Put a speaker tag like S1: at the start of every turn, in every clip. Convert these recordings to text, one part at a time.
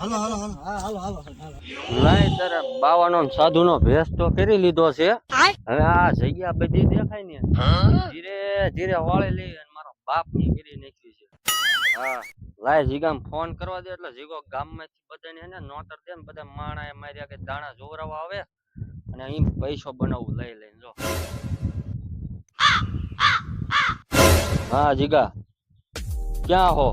S1: હા હાલો હાલો હાલો
S2: લાય તારે બાવાનો ને સાધુનો ભેસ તો કરી લીધો છે. હવે આ જગ્યા બધી દેખાય ને. ધીરે ધીરે વાળી લઈ અને મારો બાપની કરી નાખ્યું છે. હા લાય જીગામ ફોન કરવા દે એટલે જીગો ગામમાંથી બધાને હે ને નોતર દે ને બધા માણા માર્યા કે દાણા જોવરાવા આવે અને અહીં પૈસો બનાવું લઈ લઈને જો. હા જીગા. ક્યાં હો?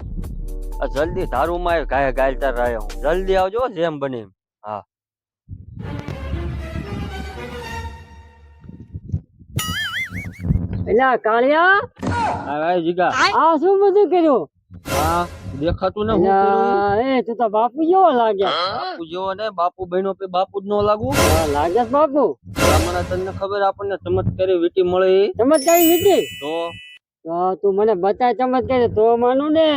S2: આ જલ્દી તારું માં ગાય ગાયલતા રહ્યો હું. જલ્દી આવજો જેમ બને હા.
S3: એલા કાળિયા?
S2: આ ભાઈ જીગા.
S3: આ શું બધું કર્યું?
S2: હા દેખાતું ને હું
S3: એ તું તો બાપુ જેવો લાગ્યા.
S2: બાપુ જેવો ને બાપુ બહેનો પે બાપુ જ ન લાગુ?
S3: હા, લાગે બાપુ.
S2: હમણાં તને ખબર આપણને ચમત્કારી વીટી મળે?
S3: ચમત્કારી વીટી?
S2: તો?
S3: તો તું મને બતાય ચમત્કાર તો માનું ને.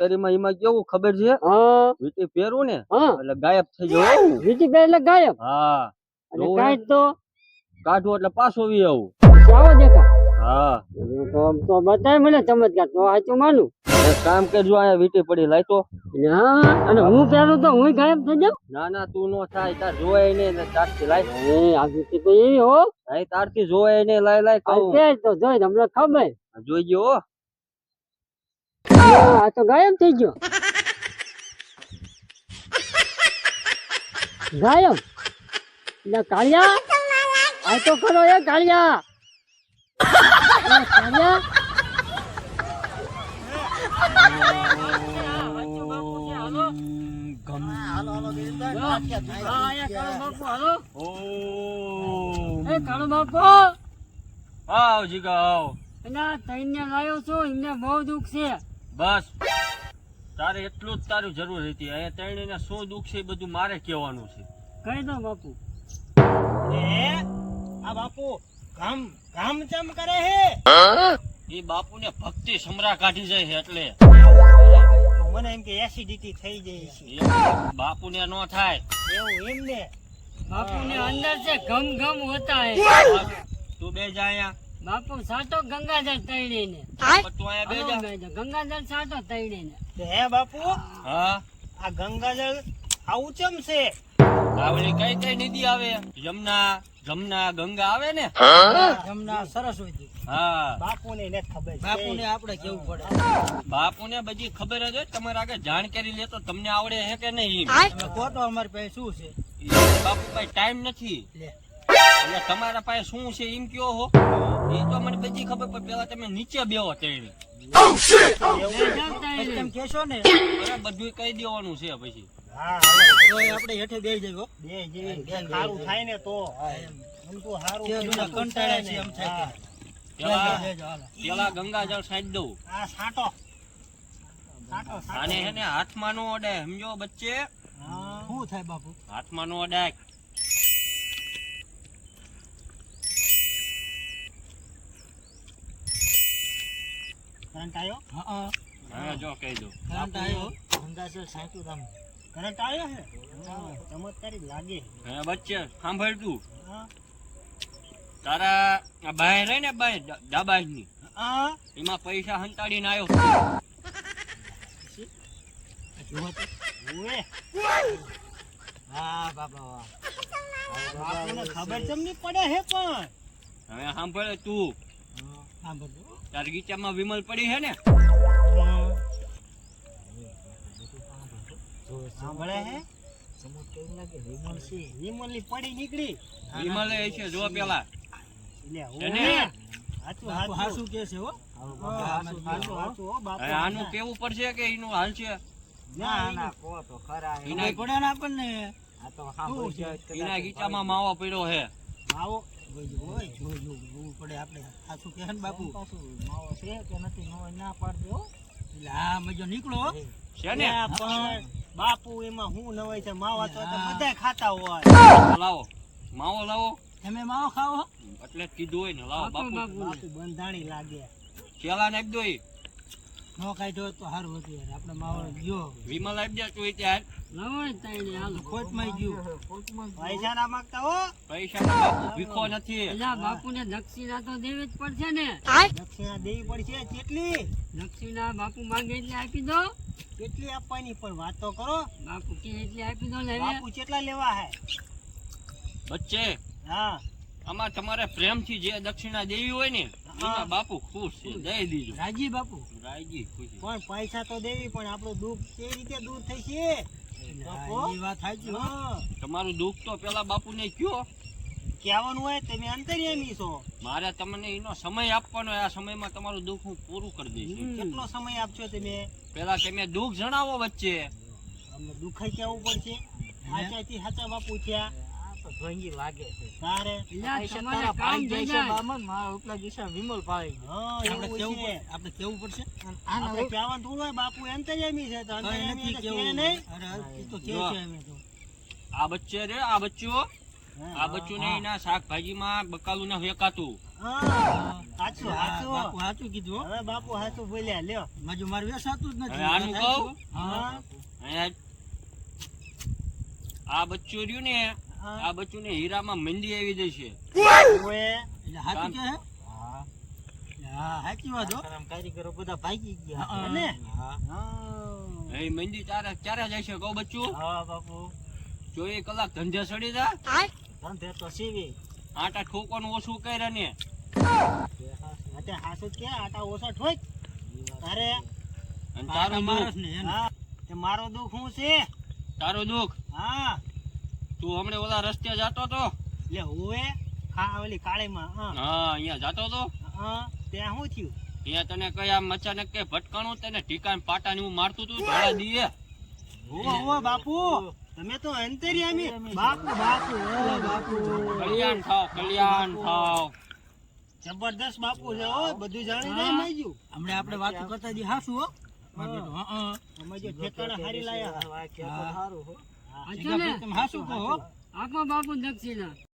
S2: તારીમાં એમાં કેવું ખબર છે?
S3: હા.
S2: વીટી પહેરું ને
S3: હા.
S2: એટલે ગાયબ થઈ જાવ.
S3: વીટી પહેર એટલે ગાયબ.
S2: હા.
S3: અને
S2: જોવે.
S3: તો
S2: કાઢવું એટલે પાછો વી આવું.
S3: ચાવો દેખા.
S2: હા.
S3: તો તો બતાય મને ચમત્કાર તો સાચું માનું.
S2: કામ કરજો અહીંયા વીટી પડી લાય તો.
S3: હા અને હું પહેરું તો હું ગાયબ થઈ જાઉં?
S2: ના ના તું નો થાય તાર જોવાય નહીં ને તારથી લાય.
S3: એ આ વીટી તો એવી હો.
S2: તારથી જોવાય નહીં લાય લાય
S3: તો જોઈ તમને ખબર.
S2: જોઈ ગયો હો.
S3: આ તો ગાયબ થઈ ગયો. ગાયબ. એટલે કાળિયા આ તો ખરો એ કાળિયા. કાળિયા? કાળો બાપુ, હાલો.
S2: ઓમ.
S3: એ કાળો બાપુ.
S2: આવ જીગા આવ.
S3: એના તઈને લાવ્યો છું એમને બહુ દુઃખ છે.
S2: બસ. તારે એટલું જ તારું જરૂર હતી. અહીંયા ત્રણેયને શું દુઃખ છે એ બધું મારે કહેવાનું છે.
S3: કહી દો બાપુ.
S1: એ આ બાપુ કામ કામ ચમ કરે હે?
S2: એ બાપુને ભક્તિ સમરા કાઢી જાય છે એટલે.
S1: મને એમ કે એસિડિટી થઈ જાય છે.
S2: બાપુ બાપુને નો થાય.
S1: એવું એમ ને?
S3: બાપુને અંદર છે ગમ ગમ હોતા હે
S2: તું બે જા અહીંયા.
S3: બાપુ સાટો ગંગાજળ તૈણી ને ગંગાજળ સાટો તઈને ને
S1: હે બાપુ
S2: હા?
S1: આ ગંગાજળ આવું ચમ છે?
S2: આવડી કઈ કઈ નદી આવે? યમુના જમના ગંગા આવે ને?
S1: જમના સરસ્વતી
S2: હા.
S1: બાપુને ને ખબર છે. બાપુને આપણે કેવું પડે?
S2: બાપુને બધી ખબર જ હોય. તમારે આગળ જાણકારી લે તો તમને આવડે હે કે નહીં?
S1: તમે કહો તો અમારી પાસે શું છે?
S2: બાપુ પાસે ટાઈમ નથી.
S1: લે.
S2: એટલે તમારા પાસે શું છે એમ કયો હો. એ તો મને બધી ખબર પણ પેલા તમે નીચે બેહો તેડી
S1: પછી તમે કહેશો ને
S2: બધું કહી દેવાનું છે પછી.
S1: આપણે હેઠે બેસી જજો બે સારું થાય ને તો. એમ. તો સારું કંટાળે છે એમ થાય
S2: પેલા પેલા ગંગાજળ સાઈડ દઉં.
S1: આ સાટો સાટો
S2: આને હાથમાં નો અડાય સમજો બચ્ચે?
S1: શું થાય બાપુ?
S2: હાથમાં નો અડાય.
S1: કરંટ આવ્યો? હા
S2: હા. જો કહી
S1: કરંટ આવ્યો? અંદાજે સાચું તમે કરંટ આવ્યો છે ચમત્કારી લાગે.
S2: હે બચ્ચે સાંભળ તું.
S1: હા.
S2: તારા આ બાય રહે ને બાય ડાબાઈ ની
S1: હા.
S2: એમાં પૈસા હંતાડીને આવ્યો
S1: હા બાપા ખબર ચમ નહીં પડે હે પણ.
S2: હવે સાંભળે તું.
S1: હા બધું
S2: તાર ગીચામાં વિમલ પડી છે ને?
S1: સાંભળે હે? પડી નીકળી.
S2: વિમલે છે જો પેલા.
S1: છે
S2: આનું કેવું પડશે કે એનું હાલ છે?
S1: ના ના કો તો ખરા
S2: એના
S1: ઘોડા આપણને આ તો
S2: એના ગીચામાં માવો પડ્યો છે
S1: માવો આ મજો નીકળો
S2: છે ને
S1: બાપુ એમાં હું નવાય છે માવા તો બધા ખાતા હોય
S2: લાવો માવો લાવો
S1: તમે માવો ખાવો
S2: એટલે કીધું હોય ને લાવો બાપુ
S1: બંધાણી લાગે
S2: કેલા નાખ દો.
S1: નો કાઢ્યો તો સારું હતું યાર. આપણે માવળ ગયો
S2: વીમા લાવી દે તું ત્યાં
S3: લાવો ને હાલ.
S1: ખોટમાં ગયો. પૈસા ના માંગતા હો.
S2: પૈસા નો ભીખો નથી.
S3: એલા બાપુને દક્ષિણા તો દેવી જ પડશે ને.
S1: દક્ષિણા દેવી પડશે કેટલી?
S3: દક્ષિણા બાપુ માંગે એટલે આપી દો.
S1: કેટલી આપવાની? પણ વાત તો કરો.
S3: બાપુ કે એટલી આપી દો ને
S1: બાપુ કેટલા લેવા હે?
S2: બચ્ચે
S1: હા.
S2: આમાં તમારે પ્રેમથી જે દક્ષિણા દેવી હોય ને એમાં બાપુ ખુશ છે. દઈ
S1: રાજી બાપુ.
S2: રાજી ખુશ
S1: પણ પૈસા તો દેવી પણ આપણું દુઃખ કે રીતે દૂર થઈ બાપુ? હા.
S2: તમારું દુઃખ તો પેલા બાપુને કયો
S1: કહેવાનું હોય તમે અંતર્યામી છો.
S2: મારે તમને એનો સમય આપવાનો આ સમયમાં તમારું દુઃખ હું પૂરું કરી દઈશ.
S1: કેટલો સમય આપશો તમે?
S2: પેલા તમે દુઃખ જણાવો વચ્ચે.
S1: દુઃખ કેવું પડશે. આચાથી સાચા બાપુ થયા.
S3: ભંગી લાગે છે.
S1: તારે?
S3: તારા ભાઈ જાય છે મારા ઉપલા દિશા વિમલ પાડી આપણે કેવું
S1: છે.
S3: આપણે કેવું પડશે?
S1: આપણે કહેવાનું થોડું હોય, બાપુ અંતર્યામી છે તો અંતર્યામી એટલે કહે નહીં.
S2: જો. આ બચ્ચે રે આ બચ્ચો આ બચ્ચું ને એના શાકભાજીમાં બકાલું ના વેકાતું
S1: હા, સાચું, સાચું.
S3: બાપુ સાચું કીધું હો.
S1: હવે બાપુ સાચું બોલ્યા લ્યો.
S3: મારું મારું વેસાતું જ
S2: નથી આનું કહું?
S1: હા,
S2: આ બચ્ચું રહ્યું ને. આ બચ્ચું ને હીરામાં મંદી આવી જશે.
S3: સાચું કે હે? હા સાચી વાત
S1: કારીગરો બધા ભાગી ગયા. ને?
S2: એ મંદી કહું બચ્ચું.
S1: હા બાપુ.
S2: ચોવીસ કલાક ધંધે સડી જા.
S1: ધંધે તો સીવી.
S2: આટા ઠોકવાનું ઓછું કરે ને.
S1: આટે હાસુ કે આટા ઓછા ઠોક. અરે.
S2: તારો
S3: માણસ ને? એને.
S1: હા. તે મારો દુઃખ શું છે?
S2: તારો દુઃખ?
S1: હા.
S2: તું હમણે ઓલા રસ્તે જાતો તો?
S1: લે હોવે હા ઓલી કાળીમાં હા.
S2: હા અહીંયા જાતો તો?
S1: હા ત્યાં શું થયું?
S2: અહીંયા તને કઈ આમ અચાનક કે ભટકાણું? તને ઠીકાણ પાટાની હું મારતું તું? ધોળા દીએ.
S1: ઓવે ઓવે બાપુ! તમે તો અંતરિયામી. બાપુ બાપુ બાપુ.
S2: કલ્યાણ થાવ કલ્યાણ થાવ.
S1: જબરદસ્ત બાપુ છે ઓ બધું જાણી જાય માજ્યું
S3: હમણે આપણે વાત કરતા દી હાસુ હો. બેટું, હા, હા.
S1: અમે જો ઠેકાણે હારી લાયા.
S3: હા.
S1: હા.
S3: કહો હો.
S4: આપો બાપુ દક્ષિણા